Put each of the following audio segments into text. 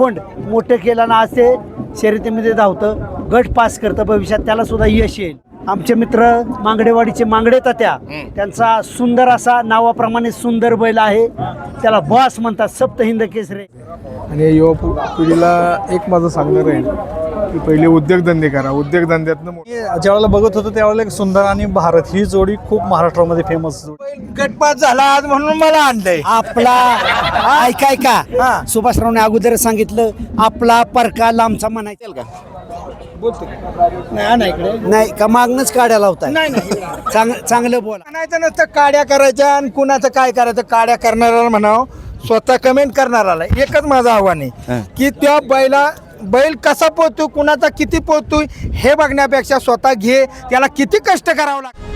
खोंड मोठं केलं ना ते शर्यतीमध्ये धावतं गट पास करतं भविष्यात त्याला सुद्धा यश येईल. आमचे मित्र मांगडेवाडीचे मांगडे तात्या त्यांचा सुंदर असा नावाप्रमाणे सुंदर बैल आहे. त्याला बॉस म्हणतात सप्त हिंद केसरे. आणि या युवा पिढीला एक माझं सांगणार आहे की पहिले उद्योगधंदे करा. उद्योगधंद्यातनं मो- मी ज्यावेळेला बघत होतो त्यावेळेला एक सुंदर आणि भारत ही जोडी खूप महाराष्ट्रामध्ये फेमस जोडी. गटपात झाला आज म्हणून मला आणलंय. आपला ऐकाय का सुभाषरावने अगोदर सांगितलं आपला परका लांबचा म्हणायचा का? नाही का मागणंच काढायला होता चांग चांगलं बोला. म्हणायचं नसतं काड्या करायच्या आणि कुणाचं काय करायचं काड्या करणाऱ्याला म्हणावं स्वतः कमेंट करणाराला एकच माझं आव्हान आहे की त्या बैला बैल कसा पोहतोय कुणाचा किती पोहतोय हे बघण्यापेक्षा स्वतः घे त्याला किती कष्ट करावं लागतं.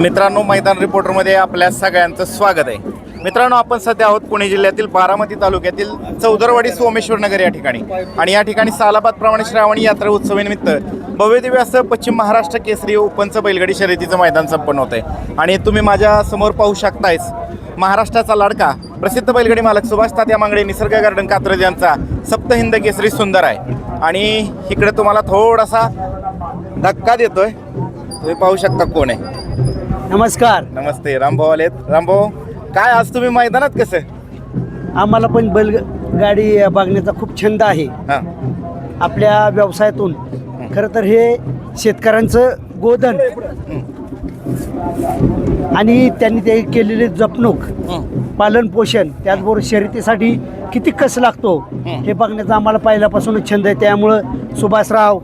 मित्रांनो मैदान रिपोर्टरमध्ये आपल्या सगळ्यांचं स्वागत आहे. मित्रांनो आपण सध्या आहोत पुणे जिल्ह्यातील बारामती तालुक्यातील चौदरवाडी सोमेश्वर नगर या ठिकाणी. आणि या ठिकाणी सालाबाद प्रमाणे श्रावणी यात्रा उत्सवानिमित्त भव्यदिव्य असं पश्चिम महाराष्ट्र केसरी ओपनचं बैलगाडी शर्यतीचं मैदान संपन्न होत आहे आणि तुम्ही माझ्यासमोर पाहू शकतायच महाराष्ट्राचा लाडका प्रसिद्ध बैलगाडी मालक सुभाष तात्या मांगडे निसर्ग गार्डन कात्रज यांचा सप्तहिंद केसरी सुंदर आहे. आणि इकडे तुम्हाला थोडासा धक्का देतोय. तुम्ही पाहू शकता कोण आहे. नमस्कार. नमस्ते रामभाऊ आलेत. रामभाऊ काय आज तुम्ही मैदानात कसं? आम्हाला पण बैलगाडी बघण्याचा खूप छंद आहे. हां. आपल्या व्यवसायातून. खरं तर हे शेतकऱ्यांचं गोधन. आणि त्यांनी ते केलेले जपणूक पालन पोषण त्याचबरोबर शर्यतीसाठी किती कस लागतो हे. बघण्याचा आम्हाला पहिल्यापासूनच छंद आहे. त्यामुळं सुभाषराव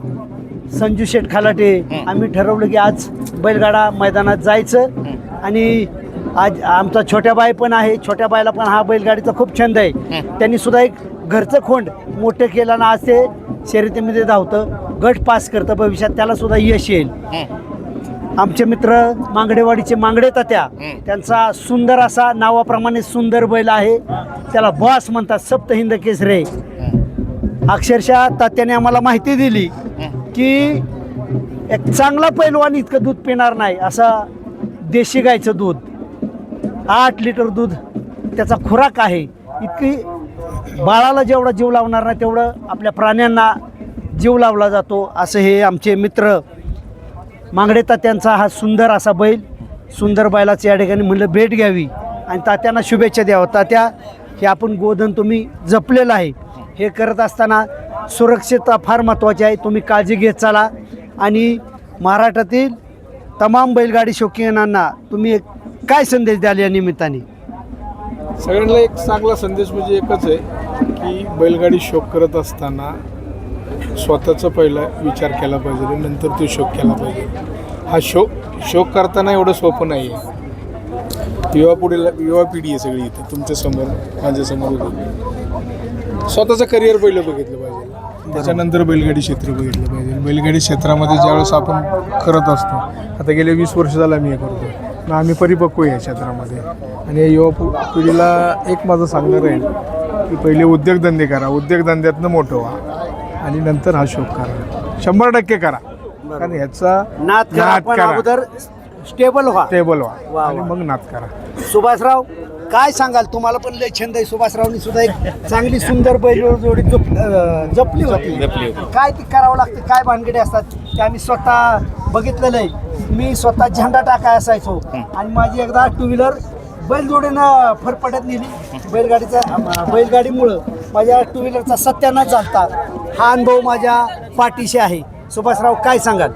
संजू शेठ खालाटे आम्ही ठरवलं की आज बैलगाडा मैदानात जायचं. आणि आज आमचा छोट्या बाई पण आहे छोट्या बाईला पण हा बैलगाडीचा खूप छंद आहे. त्यांनी सुद्धा एक घरचं खोंड मोठं केलं ना आज ते शर्यतीमध्ये धावतं गट पास करतं भविष्यात त्याला सुद्धा यश येईल. आमचे मित्र मांगडेवाडीचे मांगडे तात्या त्यांचा सुंदर असा नावाप्रमाणे सुंदर बैल आहे. त्याला बॉस म्हणतात सप्त हिंद केसरे. अक्षरशः तात्याने आम्हाला माहिती दिली की एक चांगला पैलवान इतकं दूध पिणार नाही असा देशी गायचं दूध. आठ लिटर दूध त्याचा खुराक आहे. इतकी बाळाला जेवढा जीव लावणार नाही तेवढं आपल्या प्राण्यांना जीव लावला जातो असं हे आमचे मित्र मांगडे तात्यांचा हा सुंदर असा बैल सुंदर बैलाचं या ठिकाणी म्हणलं भेट घ्यावी. आणि तात्यांना शुभेच्छा द्यावं तात्या हे आपण गोधन तुम्ही जपलेलं आहे. हे करत असताना सुरक्षितता फार महत्त्वाची आहे. तुम्ही काळजी घेत चाला. आणि महाराष्ट्रातील तमाम बैलगाडी शौकीनांना तुम्ही एक काय संदेश द्याल या निमित्ताने? सगळ्यांना एक चांगला संदेश म्हणजे एकच आहे की बैलगाडी शोक करत असताना स्वतःचा पहिला विचार केला पाहिजे नंतर तो शोक केला पाहिजे. हा शोक शोक करताना एवढं सोपं नाही आहे. युवा पुढील युवा पिढी आहे सगळी इथे. तुमच्यासमोर माझ्यासमोर उभी. स्वतःचं करिअर पहिलं बघितलं पाहिजे. त्याच्यानंतर बैलगाडी क्षेत्र बघितलं पाहिजे. बैलगाडी क्षेत्रामध्ये ज्यावेळेस आपण करत असतो आता गेले वीस वर्ष झाला मी हे करतो मग आम्ही परिपक्व या क्षेत्रामध्ये. आणि या युवा पिढीला एक माझं सांगणार आहे की पहिले उद्योगधंदे करा. उद्योगधंद्यातनं मोठं व्हा. आणि नंतर हा शोक करा शंभर टक्के करा. कारण ह्याचा नाद करा स्टेबल व्हा. टेबल वा, व्हा आणि. मग नाद करा. सुभाषराव काय सांगाल? तुम्हाला पण लय छंद आहे. सुभाषरावनी सुद्धा एक चांगली सुंदर बैल जोडी जप अं, जपली होती. काय ती करावं लागतं? काय भानगडे असतात? ते आम्ही स्वतः बघितलेलं आहे. मी स्वतः झेंडा टाकाय असायचो. आणि माझी एकदा टू व्हीलर बैलजोडीनं फरफटत नेली. बैलगाडीचा अं, बैलगाडीमुळं माझ्या टू व्हीलरचा सत्यानाश झालता. हा अनुभव माझ्या पाठीशी आहे. सुभाषराव काय सांगाल?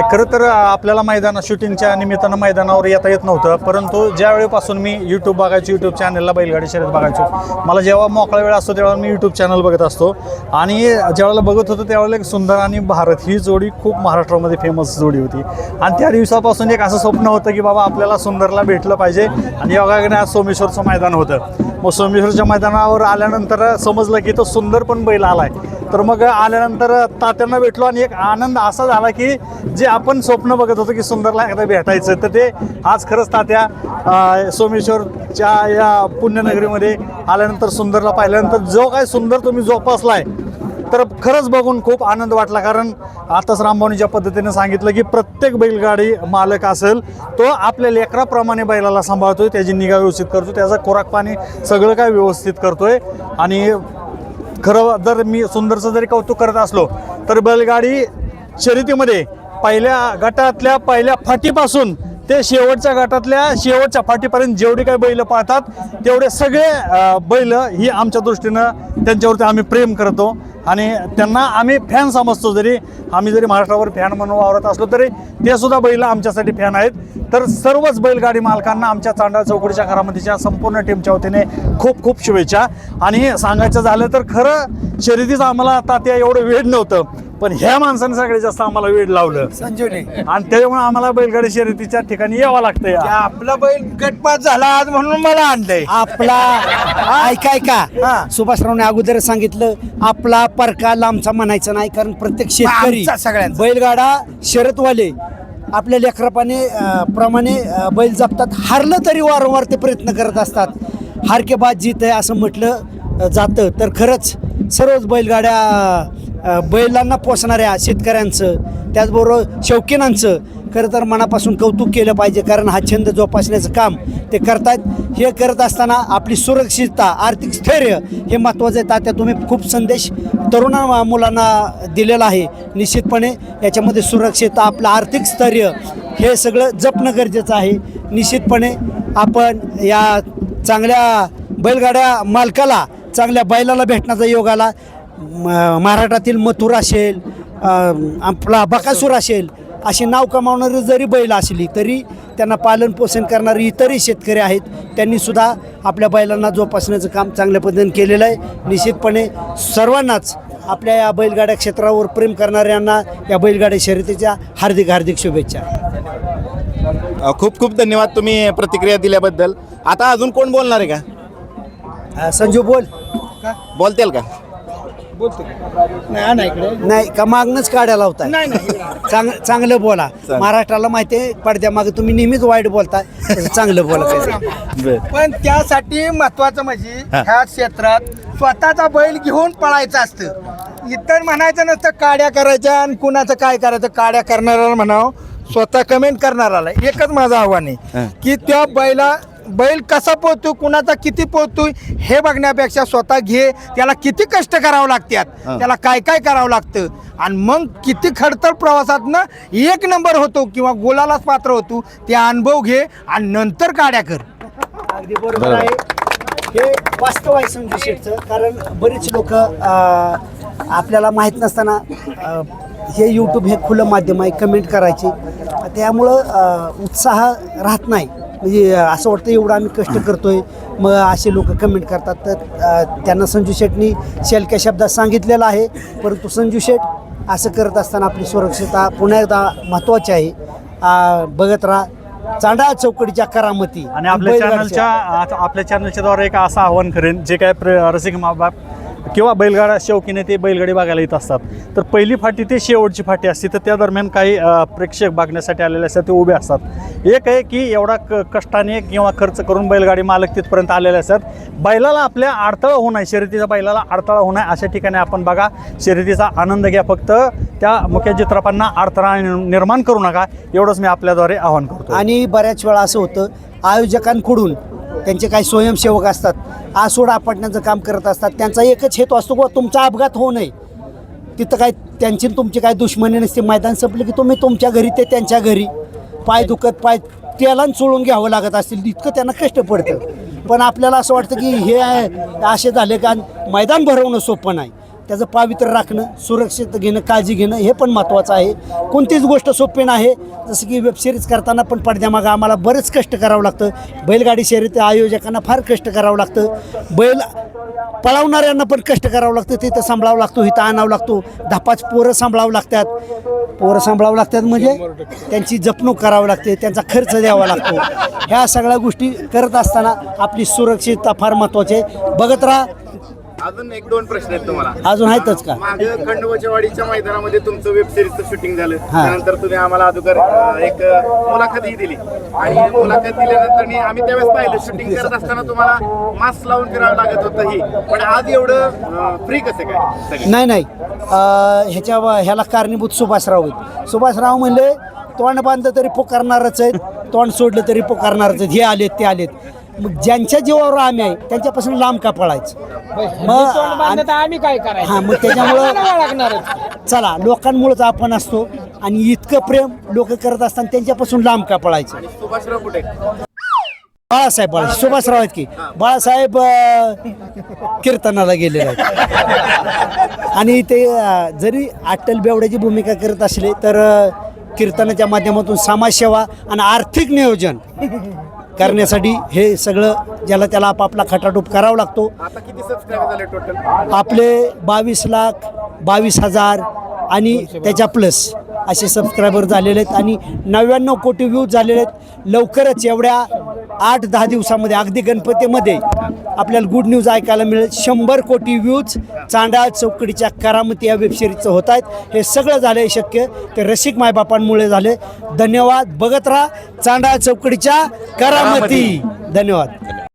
खरं तर आपल्याला मैदान शूटिंगच्या निमित्तानं मैदानावर येता येत नव्हतं. परंतु ज्या वेळेपासून मी यूट्यूब बघायचो यूट्यूब चॅनलला बैलगाडी शर्यत बघायचो मला जेव्हा मोकळा वेळ असतो तेव्हा मी यूट्यूब चॅनल बघत असतो. आणि ज्यावेळेला बघत होतो त्यावेळेला एक सुंदर आणि भारत ही जोडी खूप महाराष्ट्रामध्ये फेमस जोडी होती. आणि त्या दिवसापासून एक असं स्वप्न होतं की बाबा आपल्याला सुंदरला भेटलं पाहिजे. आणि योगाने आज सोमेश्वरचं मैदान होतं. मग सोमेश्वरच्या मैदानावर आल्यानंतर समजलं की तो सुंदर पण बैल आलाय. तर मग आल्यानंतर तात्यांना भेटलो आणि एक आनंद असा झाला की जे आपण स्वप्न बघत होतो की सुंदरला एकदा भेटायचं तर ते आज खरंच तात्या सोमेश्वरच्या या पुण्यनगरीमध्ये आल्यानंतर सुंदरला पाहिल्यानंतर जो काय सुंदर तुम्ही जोपासलाय तर खरंच बघून खूप आनंद वाटला कारण आताच रामभाऊनी ज्या पद्धतीने सांगितलं की प्रत्येक बैलगाडी मालक असेल तो आपल्या लेकराप्रमाणे बैलाला सांभाळतोय त्याची निगा व्यवस्थित करतो त्याचा खोराक पाणी सगळं काय व्यवस्थित करतोय. आणि खरं जर मी सुंदरचं जरी कौतुक करत असलो तर बैलगाडी शर्यतीमध्ये पहिल्या गटातल्या पहिल्या फाटीपासून ते शेवटच्या गटातल्या शेवटच्या फाटीपर्यंत जेवढे काही बैल पाळतात तेवढे सगळे बैल ही आमच्या दृष्टीनं त्यांच्यावरती आम्ही प्रेम करतो. आणि त्यांना आम्ही फॅन समजतो जरी आम्ही जरी महाराष्ट्रावर फॅन म्हणून वावरत असलो तरी ते सुद्धा बैल आमच्यासाठी फॅन आहेत. तर सर्वच बैलगाडी मालकांना आमच्या चांडा चौकडीच्या घरामध्येच्या संपूर्ण टीमच्या वतीने खूप खूप शुभेच्छा. आणि सांगायचं झालं तर खरं शर्यतीचं आम्हाला तात्या एवढं वेळ नव्हतं. पण ह्या माणसाने सगळ्यात जास्त आम्हाला वेळ लावलं. संजीवने. आणि त्याच्यामुळे आम्हाला बैलगाडी शर्यतीच्या ठिकाणी यावं लागतंय. आपला बैल गटपात झाला आज म्हणून मला आणलंय. आपला ऐका ऐका. सुभाषरावने अगोदर सांगितलं आपला परका लांबचा म्हणायचा नाही कारण प्रत्येक शेतकरी आमचा सगळ्यांचा. बैलगाडा शरतवाले आपल्या लेकरापाने अं, प्रमाणे अं, बैल जपतात हारलं तरी वारंवार ते प्रयत्न करत असतात. हार के बाद जीत आहे असं म्हटलं अं, जातं. तर खरंच सर्वच बैलगाड्या बैलांना पोसणाऱ्या शेतकऱ्यांचं त्याचबरोबर शौकीनांचं खरं तर मनापासून कौतुक केलं पाहिजे कारण हा छंद जोपासण्याचं काम ते करतायत. हे करत असताना आपली सुरक्षितता आर्थिक स्थैर्य हे महत्त्वाचं आहे. तात्या तुम्ही खूप संदेश तरुणा मुलांना दिलेला आहे. निश्चितपणे याच्यामध्ये सुरक्षितता आपलं आर्थिक स्थैर्य हे सगळं जपणं गरजेचं आहे. निश्चितपणे आपण या चांगल्या बैलगाड्या मालकाला चांगल्या बैलाला भेटण्याचा योग आला. महाराष्ट्रातील मथुर असेल आपला बकासूर असेल अशी नाव कमावणारी जरी बैल असली तरी त्यांना पालन पोषण करणारे इतरही शेतकरी आहेत त्यांनी सुद्धा आपल्या बैलांना जोपासण्याचं काम चांगल्या पद्धतीने केलेलं आहे. निश्चितपणे सर्वांनाच आपल्या या बैलगाड्या क्षेत्रावर प्रेम करणाऱ्यांना या बैलगाड्या शर्यतीच्या हार्दिक हार्दिक शुभेच्छा. खूप खूप धन्यवाद तुम्ही प्रतिक्रिया दिल्याबद्दल. आता अजून कोण बोलणार आहे का? संजू बोल. बोलतील का? नाही का मागणंच काढायला लावताय? चांग चांगलं बोला. महाराष्ट्राला माहिती आहे पडद्यामागे तुम्ही नेहमीच वाईट बोलताय तसं चांगलं बोला पाहिजे. पण त्यासाठी महत्वाचं म्हणजे ह्या क्षेत्रात स्वतःचा बैल घेऊन पळायचं असतं. इतर म्हणायचं नसतं काड्या करायच्या आणि कुणाचं काय करायचं काड्या करणाऱ्याला म्हणावं. स्वतः कमेंट करणाराला एकच माझं आव्हान आहे की त्या बैला बैल कसा पोहतो कुणाचा किती पोहतोय हे बघण्यापेक्षा स्वतः घे. त्याला किती कष्ट करावं लागतात त्याला काय काय करावं लागतं. आणि मग किती खडतर प्रवासातनं एक नंबर होतो किंवा गोलालाच पात्र होतो ते अनुभव घे आणि नंतर काड्या कर. अगदी बरोबर आहे. हे वास्तव आहे संजू शेठचं कारण बरीच लोक आपल्याला माहीत नसताना अ, हे यूट्यूब हे खुलं माध्यम आहे कमेंट करायची. त्यामुळं अ, उत्साह राहत नाही. म्हणजे असं वाटतं एवढं आम्ही कष्ट करतोय. मग असे लोक कमेंट करतात. तर त्यांना संजू शेठनी शेलक्या शब्दात सांगितलेलं आहे. परंतु संजू शेठ असं करत असताना आपली सुरक्षितता पुन्हा एकदा महत्त्वाची आहे. बघत राहा. चांडा चौकडीच्या करामती. आणि आपल्या. चॅनलच्या आपल्या चॅनलच्या द्वारे एक असं आवाहन करेन. जे काय रसिक माबाप किंवा बैलगाडा शौकीने ते बैलगाडी बघायला येत असतात. तर पहिली फाटी ते शेवटची फाटी असते तर त्या दरम्यान काही प्रेक्षक बघण्यासाठी आलेले असतात ते उभे असतात. एक आहे की एवढा क कष्टाने किंवा खर्च करून बैलगाडी मालक तिथपर्यंत आलेले असतात. बैलाला आपल्या अडथळा होऊ नये शर्यतीचा बैलाला अडथळा होऊ नये अशा ठिकाणी आपण बघा शर्यतीचा आनंद घ्या फक्त. त्या मुख्य चित्रपांना अडथळा निर्माण करू नका एवढंच मी आपल्याद्वारे आवाहन करतो आणि बऱ्याच वेळा असं होतं आयोजकांकडून त्यांचे काही स्वयंसेवक असतात आसोड आपटण्याचं काम करत असतात त्यांचा एकच हेतू असतो की तुमचा अपघात होऊ नये. तिथं काय त्यांची तुमची काय दुश्मनी नसते मैदान संपलं की तुम्ही तुमच्या घरी ते त्यांच्या घरी. पाय दुखत पाय त्याला चोळून घ्यावं लागत असतील इतकं त्यांना कष्ट पडतं. पण आपल्याला असं वाटतं की हे असे झाले का मैदान भरवणं सोपं नाही. त्याचं पावित्र्य राखणं सुरक्षित घेणं काळजी घेणं हे पण महत्त्वाचं आहे. कोणतीच गोष्ट सोपी नाही. जसं की वेबसिरीज करताना पण पडद्यामागं आम्हाला बरंच कष्ट करावं लागतं. बैलगाडी शर्यत आयोजकांना फार कष्ट करावं लागतं. बैल पळवणाऱ्यांना पण कष्ट करावं लागतं. तिथं सांभाळावं लागतो इथं आणावं लागतो. धापाच पोरं सांभाळावं लागतात. पोरं सांभाळावं लागतात म्हणजे त्यांची जपणूक करावं लागते त्यांचा खर्च द्यावा लागतो. ह्या सगळ्या गोष्टी करत असताना आपली सुरक्षितता फार महत्त्वाची आहे. बघत राहा अजून एक दोन प्रश्न आहेत तुम्हाला. अजून आहेतच का? मागे खंडोबाच्या वाडीच्या मैदानामध्ये तुमचं वेब सिरीजचं शूटिंग झालं. हा. त्यानंतर तुम्ही आम्हाला अगोदर अं, एक अं, मुलाखतही दिली. आणि मुलाखत दिल्यानंतर नी आम्ही त्यावेळेस पाहिलं शूटिंग करत असताना तुम्हाला मास्क लावून करावं लागत होतं ही. पण आज एवढं फ्री कसं काय? सगळं. नाही नाही. अं, ह्याच्या ह्याला कारणीभूत सुभाषराव आहेत. सुभाषराव म्हणले तोंड बांधलं तरी पोकारणारच आहेत तोंड सोडलं तरी पोकारणारच आहेत. हे आलेत ते आलेत. मग ज्यांच्या जीवावर आम्ही आहे त्यांच्यापासून लांब का पळायचं? मग आम्ही काय करायचं? हा मग त्याच्यामुळं चला लोकांमुळेच आपण असतो आणि इतकं प्रेम लोक करत असताना त्यांच्यापासून लांब का पळायचं? बाळासाहेब बाळा सुभाषराव आहेत की. बाळासाहेब कीर्तनाला गेलेले आहेत. आणि ते जरी अट्टल बेवड्याची भूमिका करत असले तर कीर्तनाच्या माध्यमातून समाजसेवा आणि आर्थिक नियोजन करण्यासाठी हे सगळं ज्याला त्याला आपापला खटाटोप करावा लागतो. आता किती सबस्क्राईबर झाले टोटल आपले बावीस लाख बावीस हजार आणि त्याच्या प्लस असे सबस्क्रायबर झालेले आहेत आणि नव्याण्णव कोटी व्ह्यूज झालेले आहेत. लवकरच एवढ्या आठ दहा दिवसामध्ये अगदी गणपतीमध्ये आपल्याला गुड न्यूज ऐकायला मिळेल. शंभर कोटी व्ह्यूज चांडाळ चौकडीच्या करामती या वेबसिरीजचं होत आहेत. हे सगळं झालं आहे शक्य. ते रसिक मायबापांमुळे झाले धन्यवाद. बघत राहा चांडाळ चौकडीच्या करामती. धन्यवाद.